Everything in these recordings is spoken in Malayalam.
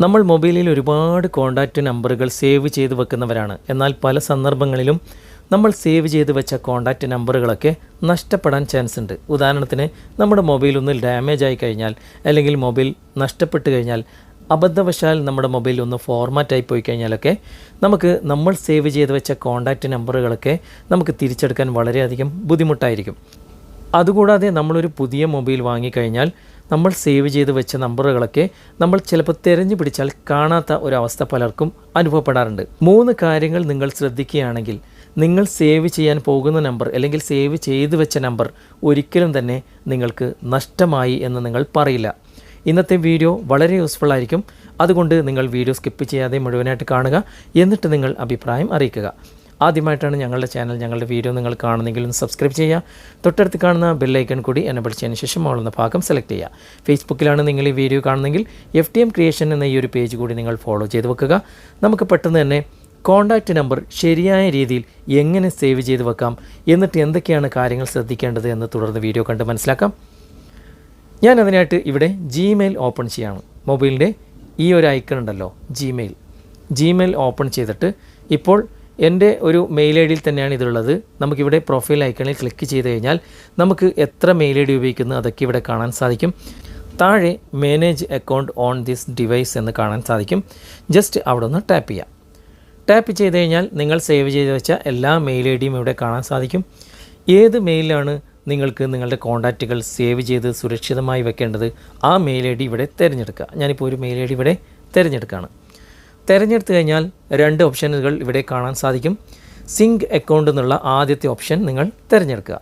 നമ്മൾ മൊബൈലിൽ ഒരുപാട് കോൺടാക്റ്റ് നമ്പറുകൾ സേവ് ചെയ്ത് വെക്കുന്നവരാണ്. എന്നാൽ പല സന്ദർഭങ്ങളിലും നമ്മൾ സേവ് ചെയ്ത് വെച്ച കോൺടാക്റ്റ് നമ്പറുകളൊക്കെ നഷ്ടപ്പെടാൻ ചാൻസ് ഉണ്ട്. ഉദാഹരണത്തിന് നമ്മുടെ മൊബൈൽ ഒന്ന് ഡാമേജ് ആയി കഴിഞ്ഞാൽ അല്ലെങ്കിൽ മൊബൈൽ നഷ്ടപ്പെട്ട് കഴിഞ്ഞാൽ അബദ്ധവശാൽ നമ്മുടെ മൊബൈൽ ഒന്ന് ഫോർമാറ്റ് ആയി പോയി കഴിഞ്ഞാലൊക്കെ നമുക്ക് നമ്മൾ സേവ് ചെയ്ത് വെച്ച കോൺടാക്റ്റ് നമ്പറുകളൊക്കെ നമുക്ക് തിരിച്ചെടുക്കാൻ വളരെയധികം ബുദ്ധിമുട്ടായിരിക്കും. അതുകൂടാതെ നമ്മളൊരു പുതിയ മൊബൈൽ വാങ്ങിക്കഴിഞ്ഞാൽ നമ്മൾ സേവ് ചെയ്ത് വെച്ച നമ്പറുകളൊക്കെ നമ്മൾ ചിലപ്പോൾ തിരഞ്ഞു പിടിച്ചാൽ കാണാത്ത ഒരവസ്ഥ പലർക്കും അനുഭവപ്പെടാറുണ്ട്. മൂന്ന് കാര്യങ്ങൾ നിങ്ങൾ ശ്രദ്ധിക്കുകയാണെങ്കിൽ നിങ്ങൾ സേവ് ചെയ്യാൻ പോകുന്ന നമ്പർ അല്ലെങ്കിൽ സേവ് ചെയ്തു വെച്ച നമ്പർ ഒരിക്കലും തന്നെ നിങ്ങൾക്ക് നഷ്ടമായി എന്ന് നിങ്ങൾ പറയില്ല. ഇന്നത്തെ വീഡിയോ വളരെ യൂസ്ഫുൾ ആയിരിക്കും. അതുകൊണ്ട് നിങ്ങൾ വീഡിയോ സ്കിപ്പ് ചെയ്യാതെ മുഴുവനായിട്ട് കാണുക. എന്നിട്ട് നിങ്ങൾ അഭിപ്രായം അറിയിക്കുക. ആദ്യമായിട്ടാണ് ഞങ്ങളുടെ ചാനൽ ഞങ്ങളുടെ വീഡിയോ നിങ്ങൾ കാണുന്നെങ്കിൽ ഒന്ന് സബ്സ്ക്രൈബ് ചെയ്യുക. തൊട്ടടുത്ത് കാണുന്ന ബെല്ലൈക്കൺ കൂടി എന്നെ പഠിച്ചതിന് ശേഷം മുകളുന്ന ഭാഗം സെലക്ട് ചെയ്യുക. ഫേസ്ബുക്കിലാണ് നിങ്ങൾ ഈ വീഡിയോ കാണുന്നെങ്കിൽ എഫ് ടി എം ക്രിയേഷൻ എന്ന ഈ ഒരു പേജ് കൂടി നിങ്ങൾ ഫോളോ ചെയ്ത് വെക്കുക. നമുക്ക് പെട്ടെന്ന് തന്നെ കോൺടാക്റ്റ് നമ്പർ ശരിയായ രീതിയിൽ എങ്ങനെ സേവ് ചെയ്ത് വെക്കാം എന്നിട്ട് എന്തൊക്കെയാണ് കാര്യങ്ങൾ ശ്രദ്ധിക്കേണ്ടത് എന്ന് തുടർന്ന് വീഡിയോ കണ്ട് മനസ്സിലാക്കാം. ഞാൻ അതിനായിട്ട് ഇവിടെ ജിമെയിൽ ഓപ്പൺ ചെയ്യാണ്. മൊബൈലിന്റെ ഈ ഒരു ഐക്കൺ ഉണ്ടല്ലോ ജിമെയിൽ ജിമെയിൽ ഓപ്പൺ ചെയ്തിട്ട് ഇപ്പോൾ എന്റെ ഒരു മെയിൽ ഐ ഡിയിൽ തന്നെയാണ് ഇതുള്ളത് നമുക്കിവിടെ പ്രൊഫൈൽ ഐക്കണിൽ ക്ലിക്ക് ചെയ്ത് കഴിഞ്ഞാൽ നമുക്ക് എത്ര മെയിൽ ഐ ഡി ഉപയോഗിക്കുന്നു അതൊക്കെ ഇവിടെ കാണാൻ സാധിക്കും. താഴെ manage account on this device എന്ന് കാണാൻ സാധിക്കും. ജസ്റ്റ് അവിടെ ഒന്ന് ടാപ്പ് ചെയ്യാം. ടാപ്പ് ചെയ്ത് കഴിഞ്ഞാൽ നിങ്ങൾ സേവ് ചെയ്ത് വെച്ച എല്ലാ മെയിൽ ഐ ഡിയും ഇവിടെ കാണാൻ സാധിക്കും. ഏത് മെയിലാണ് നിങ്ങൾക്ക് നിങ്ങളുടെ കോൺടാക്റ്റുകൾ സേവ് ചെയ്ത് സുരക്ഷിതമായി വെക്കേണ്ടത്? ആ മെയിൽ ഐ ഡി ഇവിടെ തിരഞ്ഞെടുക്കുക. ഞാനിപ്പോൾ ഒരു മെയിൽ ഐ ഡി ഇവിടെ തിരഞ്ഞെടുക്കുകയാണ്. തിരഞ്ഞെടുത്തു കഴിഞ്ഞാൽ രണ്ട് ഓപ്ഷനുകൾ ഇവിടെ കാണാൻ സാധിക്കും. സിങ്ക് അക്കൗണ്ട് എന്നുള്ള ആദ്യത്തെ ഓപ്ഷൻ നിങ്ങൾ തിരഞ്ഞെടുക്കുക.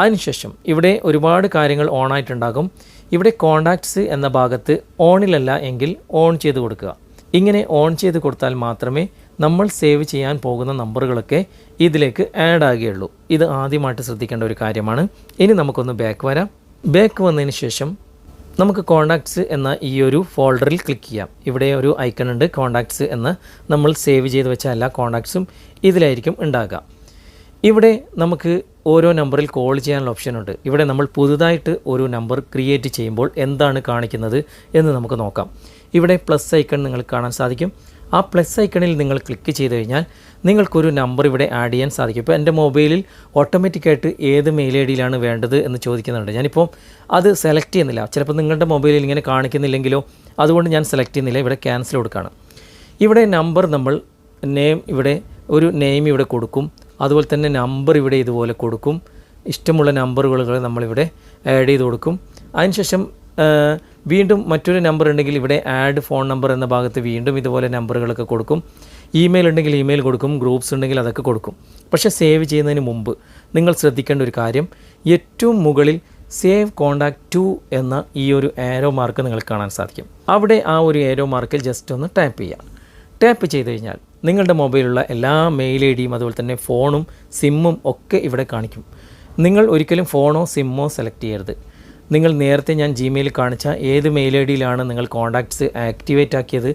അതിനുശേഷം ഇവിടെ ഒരുപാട് കാര്യങ്ങൾ ഓൺ ആയിട്ടുണ്ടാകും. ഇവിടെ കോണ്ടാക്ട്സ് എന്ന ഭാഗത്ത് ഓണിലല്ല എങ്കിൽ ഓൺ ചെയ്ത് കൊടുക്കുക. ഇങ്ങനെ ഓൺ ചെയ്ത് കൊടുത്താൽ മാത്രമേ നമ്മൾ സേവ് ചെയ്യാൻ പോകുന്ന നമ്പറുകളൊക്കെ ഇതിലേക്ക് ആഡ് ആകുകയുള്ളൂ. ഇത് ആദ്യമായിട്ട് ശ്രദ്ധിക്കേണ്ട ഒരു കാര്യമാണ്. ഇനി നമുക്കൊന്ന് ബാക്ക് വരാം. ബാക്ക് വന്നതിന് ശേഷം നമുക്ക് കോണ്ടാക്ട്സ് എന്ന ഈ ഒരു ഫോൾഡറിൽ ക്ലിക്ക് ചെയ്യാം. ഇവിടെ ഒരു ഐക്കൺ ഉണ്ട് കോണ്ടാക്ട്സ് എന്ന്. നമ്മൾ സേവ് ചെയ്ത് വെച്ച എല്ലാ കോണ്ടാക്ട്സും ഇതിലായിരിക്കും ഉണ്ടാകുക ഇവിടെ നമുക്ക് ഓരോ നമ്പറിൽ കോൾ ചെയ്യാനുള്ള ഓപ്ഷൻ ഉണ്ട്. ഇവിടെ നമ്മൾ പുതുതായിട്ട് ഒരു നമ്പർ ക്രിയേറ്റ് ചെയ്യുമ്പോൾ എന്താണ് കാണിക്കുന്നത് എന്ന് നമുക്ക് നോക്കാം. ഇവിടെ പ്ലസ് ഐക്കൺ നിങ്ങൾക്ക് കാണാൻ സാധിക്കും. ആ പ്ലസ് ഐക്കണിൽ നിങ്ങൾ ക്ലിക്ക് ചെയ്ത് കഴിഞ്ഞാൽ നിങ്ങൾക്കൊരു നമ്പർ ഇവിടെ ആഡ് ചെയ്യാൻ സാധിക്കും. ഇപ്പോൾ എന്റെ മൊബൈലിൽ ഓട്ടോമാറ്റിക്കായിട്ട് ഏത് മെയിൽ ഐ ഡിയിലാണ് വേണ്ടത് എന്ന് ചോദിക്കുന്നുണ്ട്. ഞാനിപ്പോൾ അത് സെലക്ട് ചെയ്യുന്നില്ല. ചിലപ്പോൾ നിങ്ങളുടെ മൊബൈലിൽ ഇങ്ങനെ കാണിക്കുന്നില്ലെങ്കിലോ അതുകൊണ്ട് ഞാൻ സെലക്ട് ചെയ്യുന്നില്ല. ഇവിടെ ക്യാൻസൽ കൊടുക്കുകയാണ്. ഇവിടെ നമ്പർ നമ്മൾ നെയിം ഇവിടെ ഒരു നെയിം ഇവിടെ കൊടുക്കും. അതുപോലെ തന്നെ നമ്പർ ഇവിടെ ഇതുപോലെ കൊടുക്കും. ഇഷ്ടമുള്ള നമ്പറുകൾ നമ്മളിവിടെ ആഡ് ചെയ്ത് കൊടുക്കും. അതിനുശേഷം വീണ്ടും മറ്റൊരു നമ്പർ ഉണ്ടെങ്കിൽ ഇവിടെ ആഡ് ഫോൺ നമ്പർ എന്ന ഭാഗത്ത് വീണ്ടും ഇതുപോലെ നമ്പറുകളൊക്കെ കൊടുക്കും. ഇമെയിൽ ഉണ്ടെങ്കിൽ ഇമെയിൽ കൊടുക്കും ഗ്രൂപ്പ്സ് ഉണ്ടെങ്കിൽ അതൊക്കെ കൊടുക്കും. പക്ഷേ സേവ് ചെയ്യുന്നതിന് മുമ്പ് നിങ്ങൾ ശ്രദ്ധിക്കേണ്ട ഒരു കാര്യം ഏറ്റവും മുകളിൽ സേവ് കോണ്ടാക്ട് ടു എന്ന ഈ ഒരു ഏരോ മാർക്ക് നിങ്ങൾക്ക് കാണാൻ സാധിക്കും. അവിടെ ആ ഒരു ഏരോ മാർക്കിൽ ജസ്റ്റ് ഒന്ന് ടാപ്പ് ചെയ്യാം. ടാപ്പ് ചെയ്ത് കഴിഞ്ഞാൽ നിങ്ങളുടെ മൊബൈലുള്ള എല്ലാ മെയിൽ ഐ ഡിയും അതുപോലെ തന്നെ ഫോണും സിമ്മും ഒക്കെ ഇവിടെ കാണിക്കും. നിങ്ങൾ ഒരിക്കലും ഫോണോ സിമ്മോ സെലക്ട് ചെയ്യരുത്. നിങ്ങൾ നേരത്തെ ഞാൻ ജിമെയിൽ കാണിച്ച ഏത് മെയിൽ ഐ ഡിയിലാണ് നിങ്ങൾ കോൺടാക്ട്സ് ആക്ടിവേറ്റ് ആക്കിയത്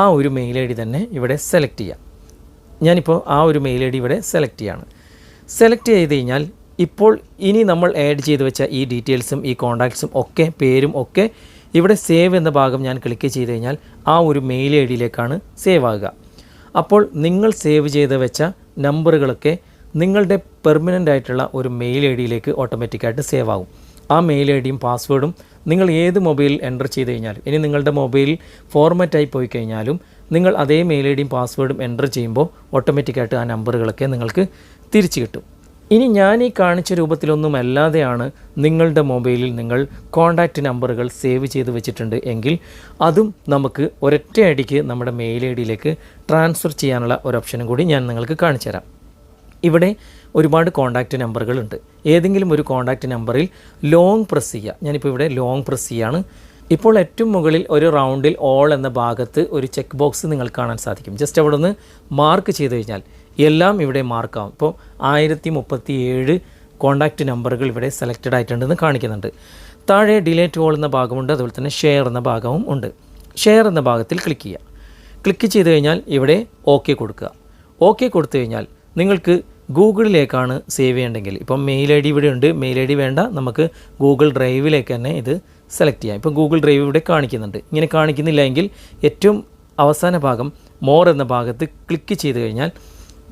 ആ ഒരു മെയിൽ ഐ ഡി തന്നെ ഇവിടെ സെലക്ട് ചെയ്യാം. ഞാനിപ്പോൾ ആ ഒരു മെയിൽ ഐ ഡി ഇവിടെ സെലക്ട് ചെയ്യാണ്. സെലക്ട് ചെയ്ത് കഴിഞ്ഞാൽ ഇപ്പോൾ ഇനി നമ്മൾ ആഡ് ചെയ്ത് വെച്ച ഈ ഡീറ്റെയിൽസും ഈ കോൺടാക്ട്സും ഒക്കെ പേരും ഒക്കെ ഇവിടെ സേവ് എന്ന ഭാഗം ഞാൻ ക്ലിക്ക് ചെയ്ത് കഴിഞ്ഞാൽ ആ ഒരു മെയിൽ ഐ ഡിയിലേക്കാണ് സേവ് ആകുക. അപ്പോൾ നിങ്ങൾ സേവ് ചെയ്ത് വെച്ച നമ്പറുകളൊക്കെ നിങ്ങളുടെ പെർമനന്റ് ആയിട്ടുള്ള ഒരു മെയിൽ ഐ ഡിയിലേക്ക് ഓട്ടോമാറ്റിക്കായിട്ട് സേവ് ആകും. ആ മെയിൽ ഐ ഡിയും പാസ്വേഡും നിങ്ങൾ ഏത് മൊബൈലിൽ എന്റർ ചെയ്ത് കഴിഞ്ഞാലും ഇനി നിങ്ങളുടെ മൊബൈൽ ഫോർമാറ്റായി പോയി കഴിഞ്ഞാലും നിങ്ങൾ അതേ മെയിൽ ഐ ഡിയും പാസ്വേഡും എന്റർ ചെയ്യുമ്പോൾ ഓട്ടോമാറ്റിക്കായിട്ട് ആ നമ്പറുകളൊക്കെ നിങ്ങൾക്ക് തിരിച്ചു കിട്ടും. ഇനി ഞാൻ ഈ കാണിച്ച രൂപത്തിലൊന്നും അല്ലാതെയാണ് നിങ്ങളുടെ മൊബൈലിൽ നിങ്ങൾ കോൺടാക്റ്റ് നമ്പറുകൾ സേവ് ചെയ്ത് വെച്ചിട്ടുണ്ട് എങ്കിൽ അതും നമുക്ക് ഒരൊറ്റ അടിക്ക് നമ്മുടെ മെയിൽ ഐ ഡിയിലേക്ക് ട്രാൻസ്ഫർ ചെയ്യാനുള്ള ഒരു ഓപ്ഷനും കൂടി ഞാൻ നിങ്ങൾക്ക് കാണിച്ചു തരാം ഇവിടെ ഒരുപാട് കോൺടാക്റ്റ് നമ്പറുകളുണ്ട് ഏതെങ്കിലും ഒരു കോൺടാക്റ്റ് നമ്പറിൽ ലോങ് പ്രസ് ചെയ്യുക. ഞാനിപ്പോൾ ഇവിടെ ലോങ് പ്രസ് ചെയ്യാണ്. ഇപ്പോൾ ഏറ്റവും മുകളിൽ ഒരു റൗണ്ടിൽ ഓൾ എന്ന ഭാഗത്ത് ഒരു ചെക്ക് ബോക്സ് നിങ്ങൾ കാണാൻ സാധിക്കും. ജസ്റ്റ് അവിടെ നിന്ന് മാർക്ക് ചെയ്ത് കഴിഞ്ഞാൽ എല്ലാം ഇവിടെ മാർക്കാവും ഇപ്പോൾ ആയിരത്തി മുപ്പത്തി ഏഴ് കോൺടാക്റ്റ് നമ്പറുകൾ ഇവിടെ സെലക്റ്റഡ് ആയിട്ടുണ്ടെന്ന് കാണിക്കുന്നുണ്ട്. താഴെ ഡിലേറ്റ് ഓൾ എന്ന ഭാഗമുണ്ട്. അതുപോലെ തന്നെ ഷെയർ എന്ന ഭാഗവും ഉണ്ട്. ഷെയർ എന്ന ഭാഗത്തിൽ ക്ലിക്ക് ചെയ്യുക. ക്ലിക്ക് ചെയ്ത് കഴിഞ്ഞാൽ ഇവിടെ ഓക്കെ കൊടുക്കുക. ഓക്കെ കൊടുത്തു കഴിഞ്ഞാൽ നിങ്ങൾക്ക് ഗൂഗിളിലേക്കാണ് സേവ് ചെയ്യേണ്ടെങ്കിൽ ഇപ്പം മെയിൽ ഐ ഡി ഇവിടെ ഉണ്ട് മെയിൽ ഐ ഡി വേണ്ട. നമുക്ക് ഗൂഗിൾ ഡ്രൈവിലേക്ക് തന്നെ ഇത് സെലക്ട് ചെയ്യാം. ഇപ്പം ഗൂഗിൾ ഡ്രൈവ് ഇവിടെ കാണിക്കുന്നുണ്ട്. ഇങ്ങനെ കാണിക്കുന്നില്ല എങ്കിൽ ഏറ്റവും അവസാന ഭാഗം മോർ എന്ന ഭാഗത്ത് ക്ലിക്ക് ചെയ്ത് കഴിഞ്ഞാൽ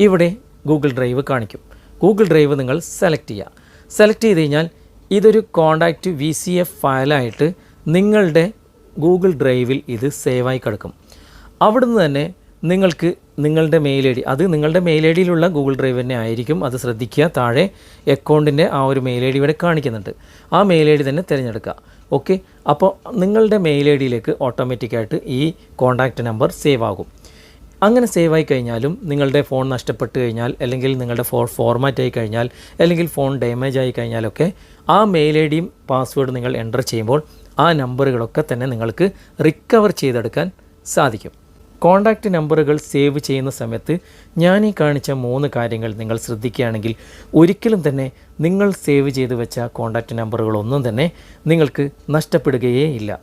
ഇവിടെ ഗൂഗിൾ ഡ്രൈവ് കാണിക്കും. ഗൂഗിൾ ഡ്രൈവ് നിങ്ങൾ സെലക്ട് ചെയ്യുക. സെലക്ട് ചെയ്ത് കഴിഞ്ഞാൽ ഇതൊരു കോണ്ടാക്റ്റ് വി സി എഫ് ഫയലായിട്ട് നിങ്ങളുടെ ഗൂഗിൾ ഡ്രൈവിൽ ഇത് സേവായി കിടക്കും. അവിടുന്ന് തന്നെ നിങ്ങൾക്ക് നിങ്ങളുടെ മെയിൽ ഐ ഡി അത് നിങ്ങളുടെ മെയിൽ ഐ ഡിയിലുള്ള ഗൂഗിൾ ഡ്രൈവ് തന്നെ ആയിരിക്കും. അത് ശ്രദ്ധിക്കുക. താഴെ അക്കൗണ്ടിന്റെ ആ ഒരു മെയിൽ ഐ ഡി ഇവിടെ കാണിക്കുന്നുണ്ട്. ആ മെയിൽ ഐ ഡി തന്നെ തിരഞ്ഞെടുക്കുക. ഓക്കെ അപ്പോൾ നിങ്ങളുടെ മെയിൽ ഐ ഡിയിലേക്ക് ഓട്ടോമാറ്റിക്കായിട്ട് ഈ കോൺടാക്റ്റ് നമ്പർ സേവ് ആകും. അങ്ങനെ സേവ് ആയി കഴിഞ്ഞാലും നിങ്ങളുടെ ഫോൺ നഷ്ടപ്പെട്ട് കഴിഞ്ഞാൽ അല്ലെങ്കിൽ നിങ്ങളുടെ ഫോൺ ഫോർമാറ്റ് ആയി കഴിഞ്ഞാൽ അല്ലെങ്കിൽ ഫോൺ ഡാമേജ് ആയി കഴിഞ്ഞാലൊക്കെ ആ മെയിൽ ഐ ഡിയും പാസ്വേഡ് നിങ്ങൾ എന്റർ ചെയ്യുമ്പോൾ ആ നമ്പറുകളൊക്കെ തന്നെ നിങ്ങൾക്ക് റിക്കവർ ചെയ്തെടുക്കാൻ സാധിക്കും. കോൺടാക്റ്റ് നമ്പറുകൾ സേവ് ചെയ്യുന്ന സമയത്ത് ഞാൻ ഈ കാണിച്ച മൂന്ന് കാര്യങ്ങൾ നിങ്ങൾ ശ്രദ്ധിക്കുകയാണെങ്കിൽ ഒരിക്കലും തന്നെ നിങ്ങൾ സേവ് ചെയ്ത് വെച്ച കോൺടാക്റ്റ് നമ്പറുകളൊന്നും തന്നെ നിങ്ങൾക്ക് നഷ്ടപ്പെടുകയേ ഇല്ല.